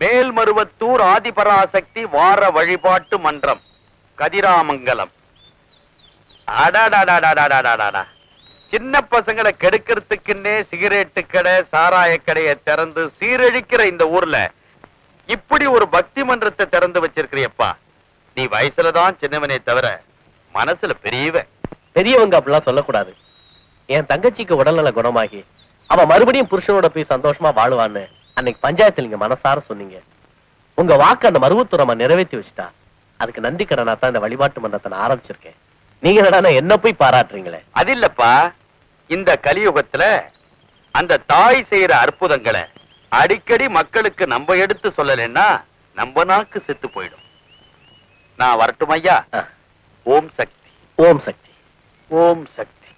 மேல்மருவத்தூர் ஆதிபராசக்தி வார வழிபாட்டு மன்றம் கதிராமங்கலம். அடாடாடாடாடாடாடா சின்ன பசங்களை கெடுக்கிறதுக்குன்னே சிகரெட்டு கடை சாராய கடையை திறந்து சீரழிக்கிற இந்த ஊர்ல இப்படி ஒரு பக்தி மன்றத்தை திறந்து வச்சிருக்கிறியப்பா. நீ வயசுலதான் சின்னவனே தவிர மனசுல பெரியவ பெரியவங்க அப்படிலாம் சொல்லக்கூடாது. என் தங்கச்சிக்கு உடல்நல குணமாகி அவன் மறுபடியும் புருஷனோட போய் சந்தோஷமா வாழுவான்னு அன்னைக்கு பஞ்சாயத்துல நீங்க மனசார சொன்னீங்க. உங்க வாக்கு அந்த மருவத்தூரமா நிறைவேற்றி வச்சுட்டா. அதுக்கு நன்றி கடனா தான் இந்த வழிபாட்டு மன்றத்தை நான் ஆரம்பிச்சிருக்கேன். நீங்க என்னடா என்ன போய் பாராட்டுறீங்களே? அது இல்லப்பா. இந்த கலியுகத்துல அந்த தாய் செய்யற அற்புதங்களை அடிக்கடி மக்களுக்கு நம்ம எடுத்து சொல்லலைன்னா நம்ம நாக்கு செத்து போயிடும். நான் வரட்டும் ஐயா. ஓம் சக்தி. ஓம் சக்தி. ஓம் சக்தி.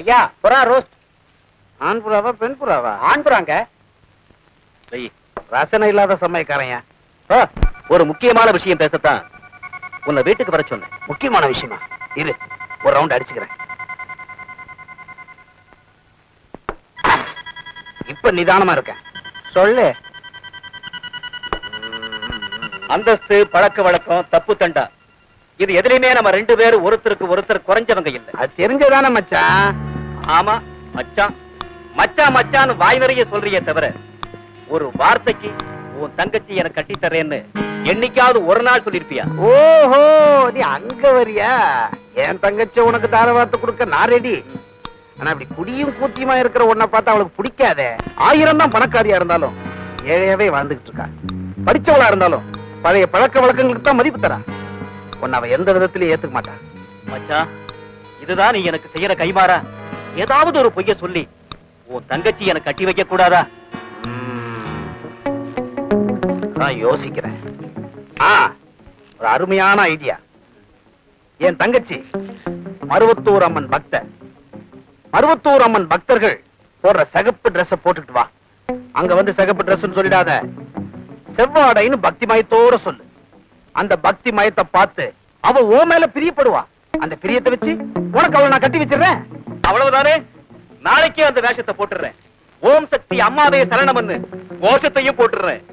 ஐயா புறா ரோஸ்ட் ஆண் புறாவா பெண் புறாவா ஆண் புறாங்க. ரசனை இல்லாத சமயக்காரன் ஒரு முக்கியமான விஷயம் பேசத்தான் உன்னை வீட்டுக்கு வர சொன்னேன். முக்கியமான விஷயமா? இரு ஒரு ரவுண்ட் அடிச்சுக்கிறேன். இப்ப நிதானமா இருக்கேன் சொல்லு. அந்தஸ்து பழக்க வழக்கம் தப்பு தண்டா. இது எதுலையுமே நம்ம ரெண்டு பேரும் ஒருத்தருக்கு ஒருத்தர் குறைஞ்சவங்க இல்ல. அது தெரிஞ்சதானே மச்சான். ஆமா மச்சான். மச்சான் மச்சான்னு வாய் நிறைய சொல்றியே தவிர ஒரு வார்த்தைக்கு உன் தங்கச்சி எனக்கு கட்டி தரேன்னு என்னைக்காவது ஒரு நாள் சொல்லிருப்பியா? ஓஹோ நீ அங்க வரியா? என் தங்கச்சி உனக்கு தார வார்த்தை கொடுக்க நான் ரெடி ஆனா அப்படி குடியும் கூத்தியுமா இருக்கிற உன்னை பார்த்தா அவளுக்கு பிடிக்காதே. ஆயிரம் தான் பணக்காரியா இருந்தாலும் ஏழையாவே வாழ்ந்துகிட்டு இருக்கா. படிச்சவளா இருந்தாலும் பழைய பழக்க வழக்கங்களுக்கு தான் மதிப்பு தரா. உன்னை அவ எந்த விதத்திலயும் ஏத்துக்க மாட்டா. மச்சான் இதுதான் நீ எனக்கு செய்யற கைமாறா. ஏதாவது ஒரு பொய்ய சொல்லி உன் தங்கச்சி எனக்கு கட்டி வைக்க கூடாதா நான் யோசிக்கிறேன். ஆ ஒரு அருமையான ஐடியா. என் தங்கச்சி மருவத்தூர் அம்மன் பக்த மருவத்தூர் அம்மன் பக்தர்கள் போடுற சகப்பு Dress போட்டுக்கிட்டு வா. அங்க வந்து சகப்பு ட்ரெஸ்ன்னு சொல்லிடாத. செவ்வாடைன்னு பக்தி மயத்தோட சொல்லு. அந்த பக்தி மயத்தை பார்த்து அவ ஓ மேல பிரியப்படுவா. அந்த பிரியத்தை வச்சு உனக்கு அவளை நான் கட்டி வச்சிடுறேன். அவ்வளவுதானே? நாளைக்கே அந்த வேஷத்தை போட்டுறேன் ஓம் சக்தி அம்மாவே சரணம்னு கோஷத்தையும் போட்டுறேன்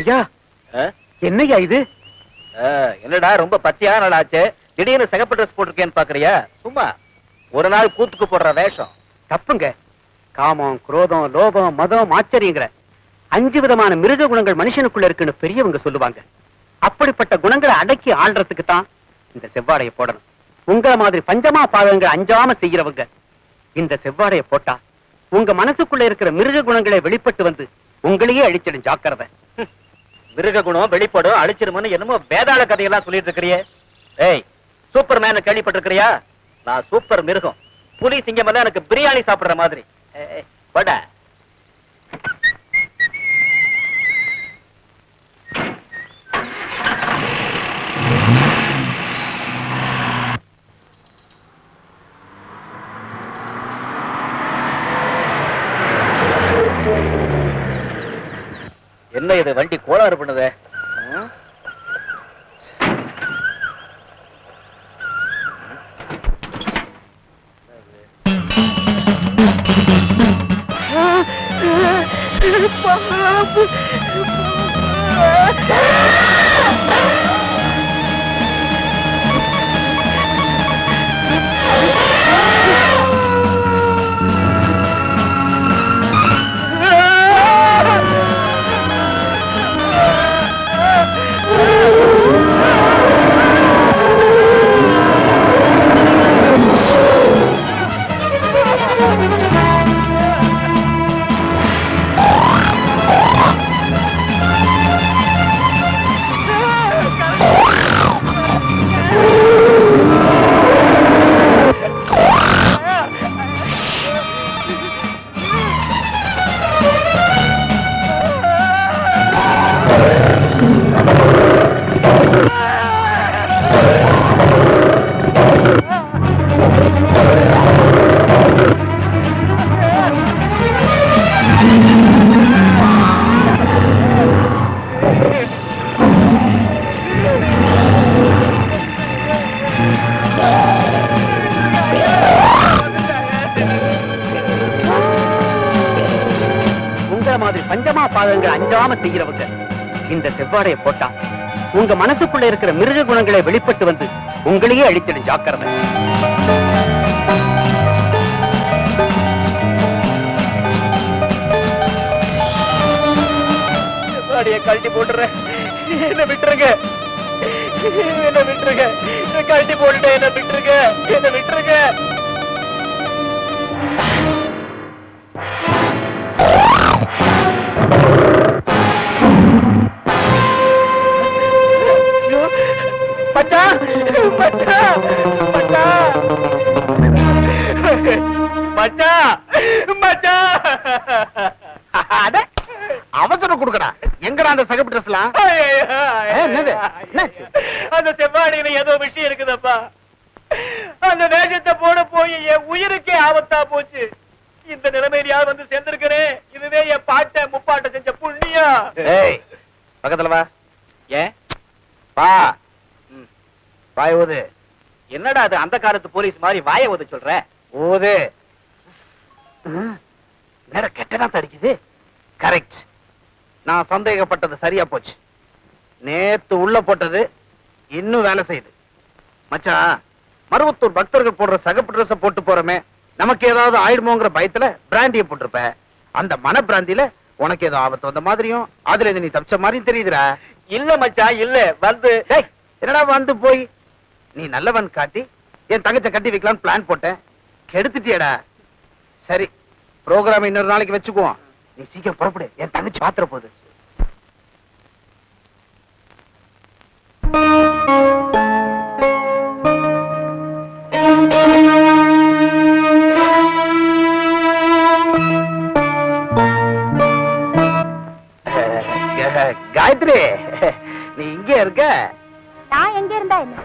ஐயா என்னய்யா இது? என்னடா ரொம்ப பச்சையான நாளாச்சு. திடீர்னு சிகப்பு ட்ரெஸ் போட்டிருக்கேன்னு பாக்குறியா? சும்மா ஒரு நாள் கூத்துக்கு போடுற வேஷம். தப்புங்க. காமம் குரோதம் லோபம் மதம் ஆச்சரியங்கிற. அஞ்சு விதமான மிருக குணங்கள் மனுஷனுக்குள்ள இருக்குன்னு பெரியவங்க சொல்லுவாங்க. அப்படிப்பட்ட குணங்களை அடக்கி ஆள்றதுக்கு தான் இந்த செவ்வாடையை போடணும். உங்களை மாதிரி பஞ்சமா பாதங்களை அஞ்சாம செய்யறவங்க இந்த செவ்வாடையை போட்டா உங்க மனசுக்குள்ள இருக்கிற மிருக குணங்களை வெளிப்பட்டு வந்து உங்களையே அழிச்சிடும் ஜாக்கிரதை. மிருக குணம் வெளிப்படும் அழிச்சிருமன்னு என்னமோ வேதாள கதையெல்லாம் சொல்லிட்டு இருக்கிறியே. ஏய் சூப்பர் மேன கேள்விப்பட்டிருக்கிறியா? நான் சூப்பர் மிருகம். புலி சிங்கம் எல்லாம் எனக்கு பிரியாணி சாப்பிடுற மாதிரி. வட இது வண்டி கோளாறு பண்ணுது? பாப்பு பாதங்கள் இந்த செவ்வாடைய போட்டா உங்க மனசுக்குள்ள இருக்கிற மிருக குணங்களை வெளிப்பட்டு வந்து உங்களையே அழித்திடும் ஜாக்கிரதை. கழட்டி போட்டுறேன். என்ன விட்டுருங்க. என்ன விட்டுருங்க. கழட்டி போட்டுட்டேன். என்ன விட்டுருங்க. என்ன விட்டுருங்க. எங்கடா அந்த சகப்பு என்னது? என்னாச்சு? அந்த செவ்வாடியில ஏதோ விஷயம் இருக்குதப்பா. அந்த வேஷத்தை போட போய் என் உயிருக்கே ஆபத்தா போச்சு. இந்த நிலைமையில யார் வந்து சேர்ந்திருக்கிறே? இதுவே என் பாட்ட முப்பாட்ட செஞ்ச புண்ணியம். ஏய் பக்கத்துல வா. ஏன்? வா. வாய் ஊது. என்னடா அது அந்த காலத்து போலீஸ் மாதிரி வாய ஓத சொல்ற? ஊது. நேர கெட்டனா தடிக்குது? கரெக்ட் நான் சந்தேகப்பட்டது சரியா போச்சு. நேத்து உள்ள போட்டது இன்னும் வேலை செய்யுது. மச்சான் மருவத்தூர் பக்தர்கள் போடுற சகப்பு ட்ரெஸ் போட்டு போறோமே நமக்கு ஏதாவது ஆயிடுமோங்கிற பயத்துல பிராண்டிய போட்டிருப்ப. அந்த மன பிராந்தியில உனக்கு ஏதோ ஆபத்து வந்த மாதிரியும் அதுல இருந்து நீ தப்பிச்ச மாதிரியும் தெரியுதுடா. இல்ல மச்சான் இல்ல. வந்து டேய், என்னடா வந்து போய்? நீ நல்லவன் காட்டி என் தங்கச்ச கட்டி வைக்கலாம்னு பிளான் போட்டேன். கெடுத்துட்டியடா. சரி ப்ரோக்ராம் இன்னொரு நாளைக்கு வச்சுக்குவோம். நீ சீக்கிரம் புறப்படு. என் தங்கச்சி பாத்திர போகுது காயத்ரி நீ இங்கே இருக்க? நான் எங்க இருந்தா என்ன?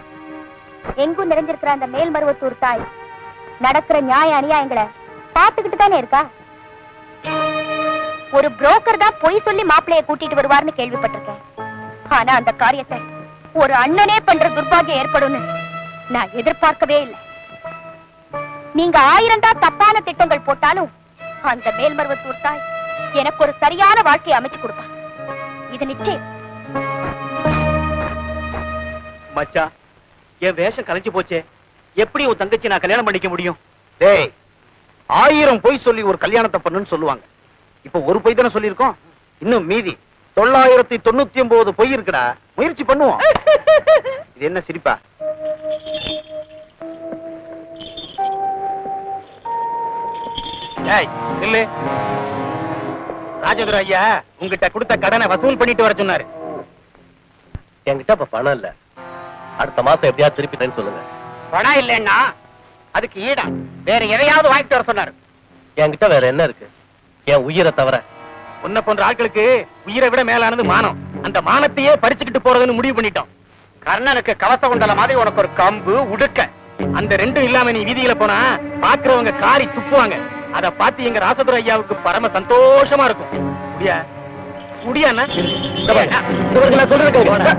எங்கும் நிறைஞ்சிருக்கிற அந்த மேல்மருவத்தூர் தாய் நடக்கிற நியாய அநியாயங்களை பார்த்துக்கிட்டு தானே இருக்கா? ஒரு புரோக்கர் தான் பொய் சொல்லி மாப்பிளைய கூட்டிட்டு வருவார்னு கேள்விப்பட்டிருக்கேன். ஆனா அந்த காரியத்தை ஒரு அண்ணனே பண்ற துர்பாகியம் ஏற்படும்னு நான் எதிர்பார்க்கவே இல்லை. நீங்க ஆயிரம் தான் தப்பான திட்டங்கள் போட்டாலும் அந்த மேல்மருவத்தூர் தாய் எனக்கு ஒரு சரியான வாழ்க்கையை அமைச்சு கொடுப்பா. இது நிச்சயம். மச்சான் என் வேஷம் கலைஞ்சு போச்சே. எப்படி உன் தங்கச்சி நான் கல்யாணம் பண்ணிக்க முடியும்? டேய் ஆயிரம் பொய் சொல்லி ஒரு கல்யாணத்தை பண்ணுன்னு சொல்லுவாங்க. இப்ப ஒரு பொய் தானே சொல்லியிருக்கோம்? இன்னும் மீதி. தொள்ளாயிரத்தி தொண்ணூத்தி ஒன்பது பொய் இருக்குடா. முயற்சி பண்ணுவோம். இது என்ன சிரிப்பா? ஏய் நில்லு. ராஜதுர ஐயா உங்ககிட்ட கொடுத்த கடனை வசூல் பண்ணிட்டு வர சொன்னாரு. என்கிட்ட இப்ப பணம் இல்ல. அடுத்த மாசம் எப்படியாவது திருப்பி தரேன்னு சொல்லுங்க. பணம் இல்லைன்னா அதுக்கு ஈடா. வேற எதையாவது வாங்கிட்டு வர சொன்னாரு. என்கிட்ட வேற என்ன இருக்கு? என் உயிரை தவிர உன்னை போன்ற ஆட்களுக்கு உயிரை விட மேலானது மானம் அந்த மானத்தையே பறிச்சுக்கிட்டு போறதுன்னு முடிவு பண்ணிட்டோம் கர்ணனுக்கு கவச குண்டல மாதிரி உனக்கு ஒரு கம்பு உடுக்க அந்த ரெண்டும் இல்லாம நீ வீதியில போனா பாக்குறவங்க காரி துப்புவாங்க அத பார்த்து எங்க ராசதுர ஐயாவுக்கு பரம சந்தோஷமா இருக்கும் முடியா முடியாண்ணா சொல்றது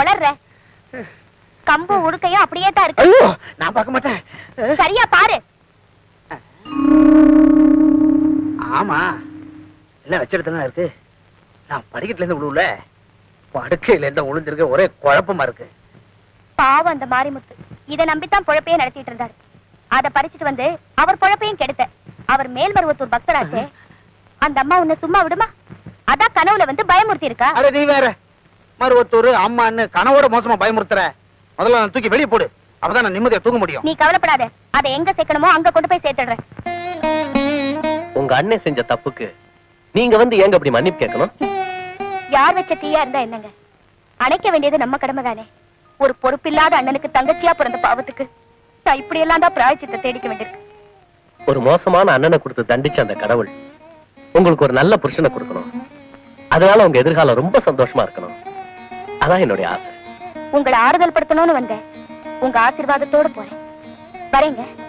உளர்ற? கம்பு உடுக்கையும் அப்படியே தான் இருக்கு. ஐயோ நான் பார்க்க மாட்டேன். சரியா பாரு. ஆமா எல்லாம் தான் இருக்கு. நான் படிக்கட்டுல இருந்து விழுவுல படுக்கையில இருந்து விழுந்திருக்க ஒரே குழப்பமா இருக்கு. பாவம் அந்த மாரிமுத்து. இத நம்பித்தான் பொழப்பையே நடத்திட்டு இருந்தாரு. அத பறிச்சுட்டு வந்து அவர் பொழப்பையும் கெடுத்த. அவர் மேல்மருவத்தூர் பக்தராச்சே. அந்த அம்மா உன்னை சும்மா விடுமா? அதான் கனவுல வந்து பயமுறுத்தி இருக்கா அட நீ வேற. மருவத்தூர் அம்மான்னு கனவோட மோசமா பயமுறுத்துற. முதல்ல நான் தூக்கி வெளியே போடு. அப்பதான் நான் நிம்மதியா தூங்க முடியும். நீ கவலைப்படாத. அதை எங்க சேர்க்கணுமோ அங்க கொண்டு போய் சேர்த்துடுறேன். உங்க அண்ணன் செஞ்ச தப்புக்கு நீங்க வந்து ஏங்க அப்படி மன்னிப்பு கேட்கணும்? யார் வச்ச தீயா இருந்தா என்னங்க? அணைக்க வேண்டியது நம்ம கடமை தானே ஒரு பொறுப்பில்லாத அண்ணனுக்கு தங்கச்சியா பிறந்த பாவத்துக்கு நான் இப்படி எல்லாம் தான் பிராய்ச்சித்தை தேடிக்க வேண்டியிருக்கு. ஒரு மோசமான அண்ணனை கொடுத்து தண்டிச்ச அந்த கடவுள் உங்களுக்கு ஒரு நல்ல புருஷனை கொடுக்கணும். அதனால உங்க எதிர்காலம் ரொம்ப சந்தோஷமா இருக்கணும். அதான் என்னுடைய ஆசை. உங்களை ஆறுதல் படுத்தணும்னு வந்தேன். உங்க ஆசீர்வாதத்தோடு போறேன். வரேங்க.